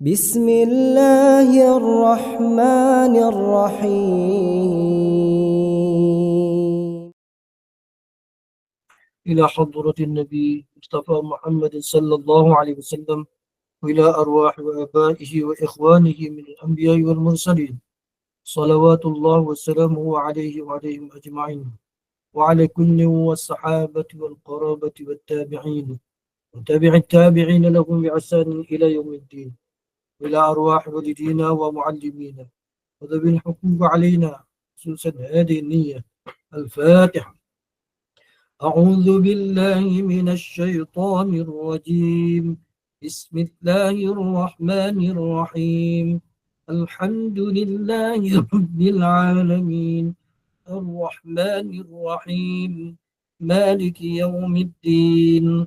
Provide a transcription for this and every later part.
بسم الله الرحمن الرحيم. إلى حضرة النبي مصطفى محمد صلى الله عليه وسلم وإلى أرواح وآبائه وإخوانه من الأنبياء والمرسلين. صلوات الله وسلامه عليه وعليهم أجمعين. وعلى كل والصحابة والقرابة والتابعين. وتابع التابعين لهم بإحسان إلى يوم الدين. إلى أرواح والدينا ومعلمينا وذوي الحقوق علينا خصوصا هذه النية الفاتحة. أعوذ بالله من الشيطان الرجيم. بسم الله الرحمن الرحيم. الحمد لله رب العالمين. الرحمن الرحيم. مالك يوم الدين.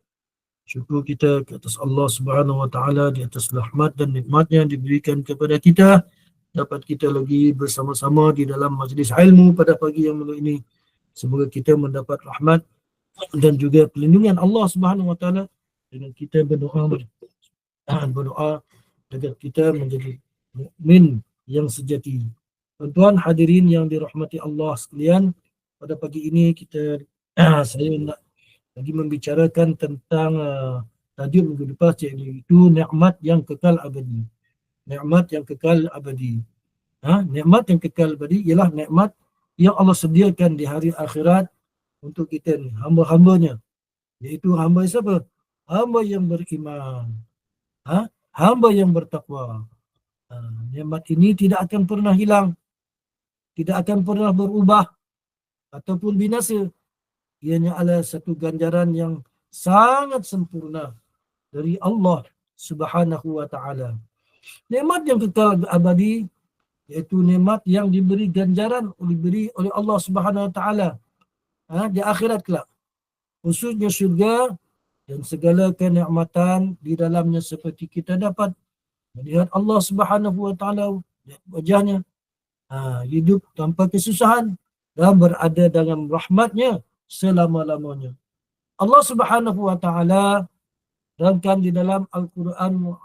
Syukur kita ke atas Allah Subhanahu Wa Taala di atas rahmat dan nikmatnya yang diberikan kepada kita dapat kita lagi bersama-sama di dalam majlis ilmu pada pagi yang mulia ini semoga kita mendapat rahmat dan juga perlindungan Allah Subhanahu Wa Taala dengan kita berdoa berdoa agar kita menjadi mukmin yang sejati. Tuan-tuan hadirin yang dirahmati Allah sekalian, pada pagi ini kita saya nak lagi membicarakan tentang uh, tajuk minggu lepas iaitu nikmat yang kekal abadi. Nikmat yang kekal abadi. Ha? Nikmat yang kekal abadi ialah nikmat yang Allah sediakan di hari akhirat untuk kita ni, hamba-hambanya. Iaitu hamba siapa? Hamba yang beriman. Ha? Hamba yang bertakwa. Ha? Nikmat ini tidak akan pernah hilang. Tidak akan pernah berubah ataupun binasa ianya adalah satu ganjaran yang sangat sempurna dari Allah Subhanahu wa taala. Nikmat yang kekal abadi iaitu nikmat yang diberi ganjaran diberi oleh Allah Subhanahu wa taala ha, di akhirat kelak. Khususnya syurga dan segala kenikmatan di dalamnya seperti kita dapat melihat Allah Subhanahu wa taala wajahnya ha, hidup tanpa kesusahan dan berada dalam rahmatnya selama-lamanya. Allah Subhanahu wa taala terangkan di dalam Al-Quran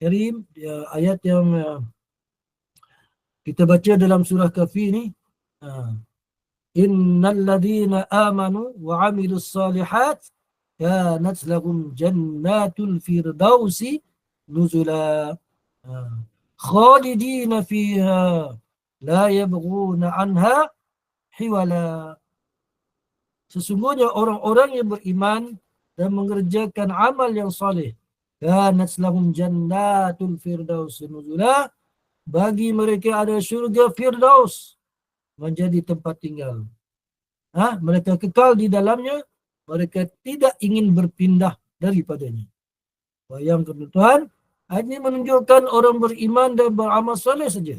Karim ayat yang uh, kita baca dalam surah Kahfi ni uh, innal ladina amanu wa amilus salihat kanat lahum jannatul firdausi nuzula uh, khalidina fiha la yabghuna anha hiwala Sesungguhnya orang-orang yang beriman dan mengerjakan amal yang soleh. Kanat lahum jannatul firdaus nuzula. Bagi mereka ada syurga firdaus menjadi tempat tinggal. Ha? Mereka kekal di dalamnya. Mereka tidak ingin berpindah daripadanya. Bayangkan Tuhan. Ini menunjukkan orang beriman dan beramal soleh saja.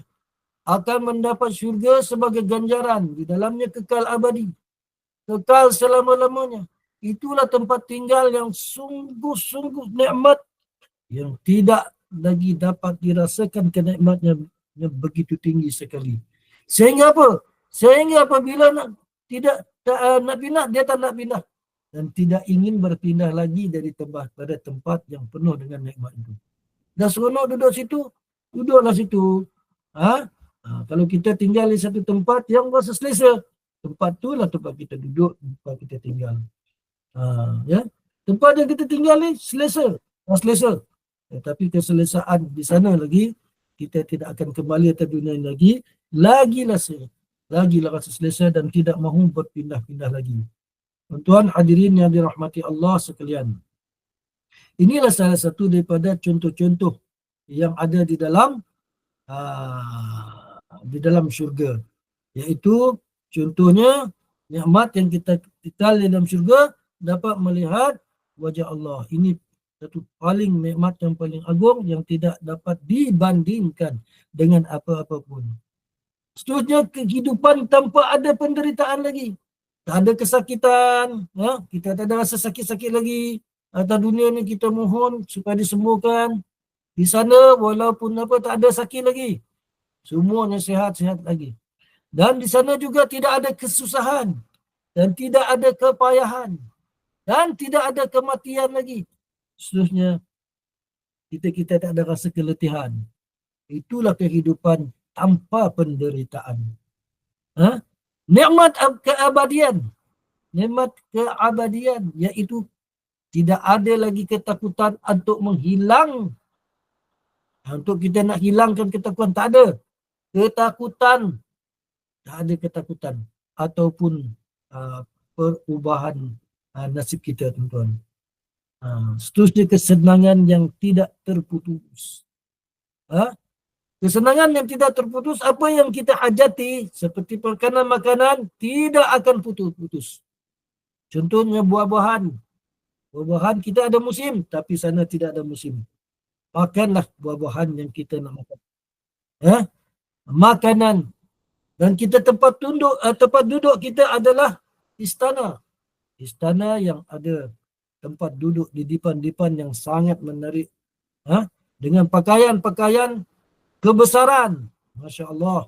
Akan mendapat syurga sebagai ganjaran. Di dalamnya kekal abadi kekal selama-lamanya. Itulah tempat tinggal yang sungguh-sungguh nikmat yang tidak lagi dapat dirasakan kenikmatnya yang begitu tinggi sekali. Sehingga apa? Sehingga apabila nak tidak tak, uh, nak pindah, dia tak nak pindah. Dan tidak ingin berpindah lagi dari tempat pada tempat yang penuh dengan nikmat itu. Dah seronok duduk situ, duduklah situ. Ha? ha? kalau kita tinggal di satu tempat yang rasa selesa, tempat tu lah tempat kita duduk, tempat kita tinggal. Ha, ya? Tempat yang kita tinggal ni selesa. Oh, selesa. Ya, tapi keselesaan di sana lagi, kita tidak akan kembali ke dunia ini lagi. Lagi lah Lagi lah rasa selesa dan tidak mahu berpindah-pindah lagi. Tuan hadirin yang dirahmati Allah sekalian. Inilah salah satu daripada contoh-contoh yang ada di dalam uh, di dalam syurga. Iaitu Contohnya, nikmat yang kita tinggal dalam syurga dapat melihat wajah Allah. Ini satu paling nikmat yang paling agung yang tidak dapat dibandingkan dengan apa-apa pun. Seterusnya kehidupan tanpa ada penderitaan lagi. Tak ada kesakitan. Ya? Kita tak ada rasa sakit-sakit lagi. Atas dunia ni kita mohon supaya disembuhkan. Di sana walaupun apa tak ada sakit lagi. Semuanya sihat-sihat lagi. Dan di sana juga tidak ada kesusahan. Dan tidak ada kepayahan. Dan tidak ada kematian lagi. Seterusnya, kita-kita tak ada rasa keletihan. Itulah kehidupan tanpa penderitaan. Ha? Nikmat keabadian. Nikmat keabadian iaitu tidak ada lagi ketakutan untuk menghilang. Untuk kita nak hilangkan ketakutan, tak ada. Ketakutan. Tak ada ketakutan. Ataupun uh, perubahan uh, nasib kita tuan-tuan. Uh, seterusnya kesenangan yang tidak terputus. Ha? Kesenangan yang tidak terputus, apa yang kita hajati seperti makanan-makanan tidak akan putus-putus. Contohnya buah-buahan. Buah-buahan kita ada musim, tapi sana tidak ada musim. Makanlah buah-buahan yang kita nak makan. Ya? Makanan. Dan kita tempat tunduk, uh, tempat duduk kita adalah istana. Istana yang ada tempat duduk di dipan-dipan yang sangat menarik. Ha? Dengan pakaian-pakaian kebesaran. Masya Allah.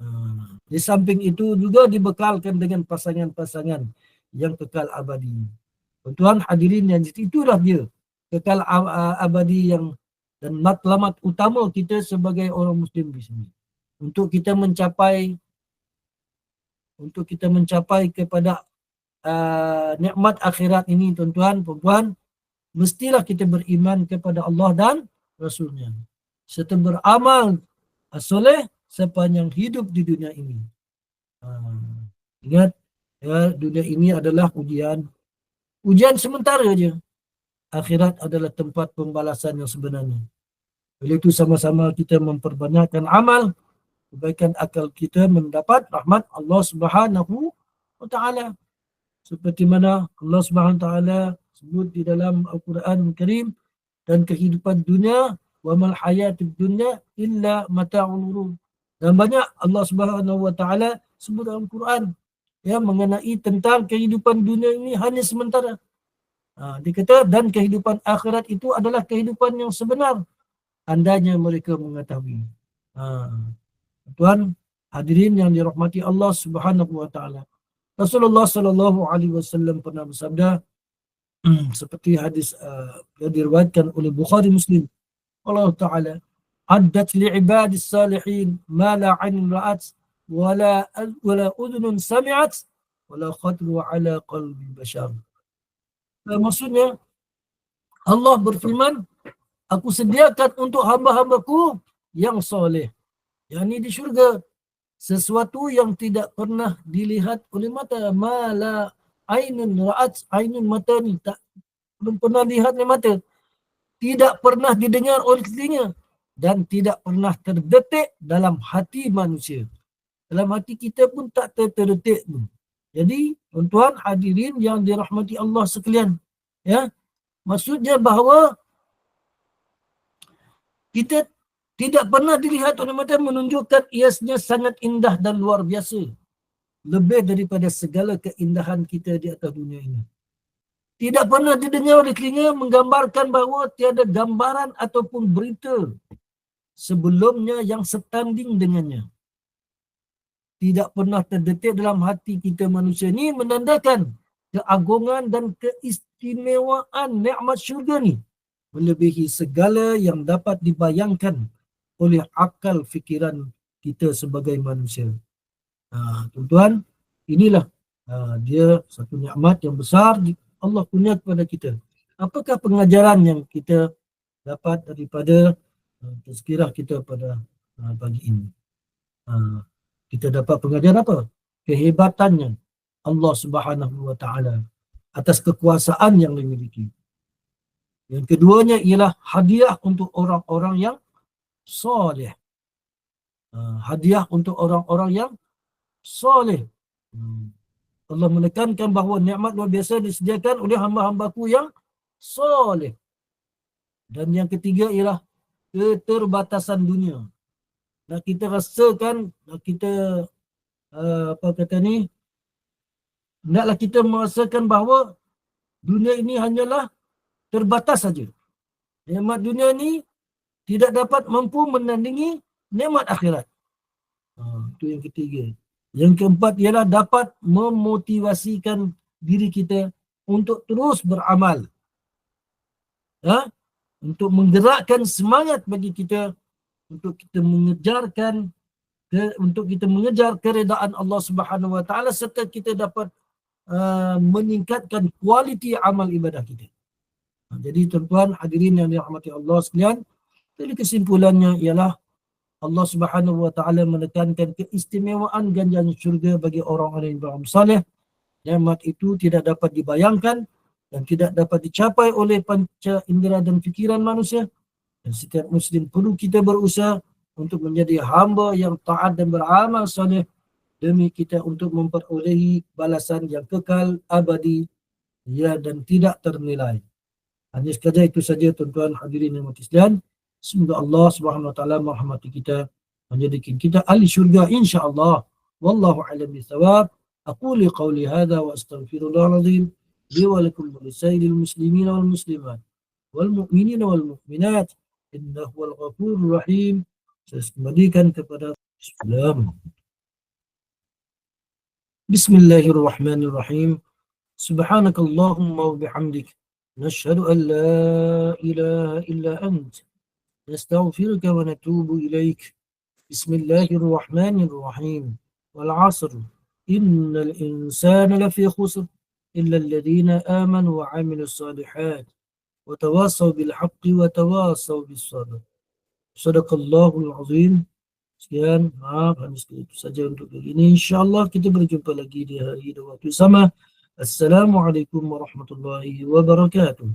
Ah, di samping itu juga dibekalkan dengan pasangan-pasangan yang kekal abadi. Tuan hadirin yang itulah dia kekal abadi yang dan matlamat utama kita sebagai orang muslim di sini. Untuk kita mencapai untuk kita mencapai kepada uh, nikmat akhirat ini tuan-tuan, puan mestilah kita beriman kepada Allah dan Rasulnya serta beramal soleh sepanjang hidup di dunia ini. Ha, ingat, ya, dunia ini adalah ujian. Ujian sementara je. Akhirat adalah tempat pembalasan yang sebenarnya. Oleh itu sama-sama kita memperbanyakkan amal kebaikan akal kita mendapat rahmat Allah Subhanahu wa taala. Seperti mana Allah Subhanahu wa taala sebut di dalam Al-Quran Al-Karim dan kehidupan dunia wa mal hayatud dunya illa mata'ul ghurur. Dan banyak Allah Subhanahu wa taala sebut dalam Quran ya mengenai tentang kehidupan dunia ini hanya sementara. Ha, dia kata dan kehidupan akhirat itu adalah kehidupan yang sebenar. Andanya mereka mengetahui. Ha. Tuhan hadirin yang dirahmati Allah Subhanahu wa taala. Rasulullah sallallahu alaihi wasallam pernah bersabda seperti hadis uh, yang diriwayatkan oleh Bukhari Muslim Allah Ta'ala addat li'ibadi salihin ma la ain ra'at wala wala udhun sami'at wala khadru ala qalbi bashar uh, maksudnya Allah berfirman aku sediakan untuk hamba-hambaku yang soleh yang ini di syurga sesuatu yang tidak pernah dilihat oleh mata mala ainun ra'at ainun mata ni tak belum pernah lihat oleh mata tidak pernah didengar oleh telinga dan tidak pernah terdetik dalam hati manusia. Dalam hati kita pun tak terdetik pun. Jadi, tuan-tuan hadirin yang dirahmati Allah sekalian. Ya, Maksudnya bahawa kita tidak pernah dilihat oleh mata menunjukkan iasnya sangat indah dan luar biasa. Lebih daripada segala keindahan kita di atas dunia ini tidak pernah didengar oleh telinga menggambarkan bahawa tiada gambaran ataupun berita sebelumnya yang setanding dengannya. Tidak pernah terdetik dalam hati kita manusia ini menandakan keagungan dan keistimewaan nikmat syurga ni melebihi segala yang dapat dibayangkan oleh akal fikiran kita sebagai manusia. Ha, tuan-tuan, inilah ha, dia satu nikmat yang besar Allah punya kepada kita. Apakah pengajaran yang kita dapat daripada uh, tazkirah kita pada uh, pagi ini? Uh, kita dapat pengajaran apa? Kehebatannya Allah Subhanahu wa taala atas kekuasaan yang dimiliki. Yang keduanya ialah hadiah untuk orang-orang yang soleh. Uh, hadiah untuk orang-orang yang soleh. Hmm. Allah menekankan bahawa nikmat luar biasa disediakan oleh hamba-hambaku yang soleh. Dan yang ketiga ialah keterbatasan dunia. nak kita rasakan nak kita uh, apa kata ni naklah kita merasakan bahawa dunia ini hanyalah terbatas saja. Nikmat dunia ni tidak dapat mampu menandingi nikmat akhirat. Ha, itu yang ketiga. Yang keempat ialah dapat memotivasikan diri kita untuk terus beramal. Ha? Untuk menggerakkan semangat bagi kita untuk kita mengejarkan ke, untuk kita mengejar keredaan Allah Subhanahu Wa Taala serta kita dapat uh, meningkatkan kualiti amal ibadah kita. Ha, jadi tuan-tuan hadirin yang dirahmati Allah sekalian, jadi kesimpulannya ialah Allah Subhanahu Wa Taala menekankan keistimewaan ganjaran syurga bagi orang-orang yang beramal saleh. Nikmat itu tidak dapat dibayangkan dan tidak dapat dicapai oleh panca indera dan fikiran manusia. Dan setiap muslim perlu kita berusaha untuk menjadi hamba yang taat dan beramal saleh demi kita untuk memperolehi balasan yang kekal abadi ya dan tidak ternilai. Hanya sekadar itu saja tuan-tuan hadirin yang sekalian. Semoga Allah Subhanahu wa taala merahmati kita menjadikan kita ahli syurga insya-Allah. Wallahu a'lam bissawab. أقول قولي هذا وأستغفر الله العظيم لي ولكم ولسائر المسلمين والمسلمات والمؤمنين والمؤمنات إنه هو الغفور الرحيم saya kembalikan kepada Islam. Bismillahirrahmanirrahim. Subhanakallahumma wa bihamdik. Nashhadu an la ilaha illa ant. نستغفرك ونتوب إليك بسم الله الرحمن الرحيم والعصر إن الإنسان لفي خسر إلا الذين آمنوا وعملوا الصالحات وتواصوا بالحق وتواصوا بالصبر صدق الله العظيم Sekian, maaf, hanya itu saja untuk kali ini. InsyaAllah kita berjumpa lagi di hari dan waktu sama. Assalamualaikum warahmatullahi wabarakatuh.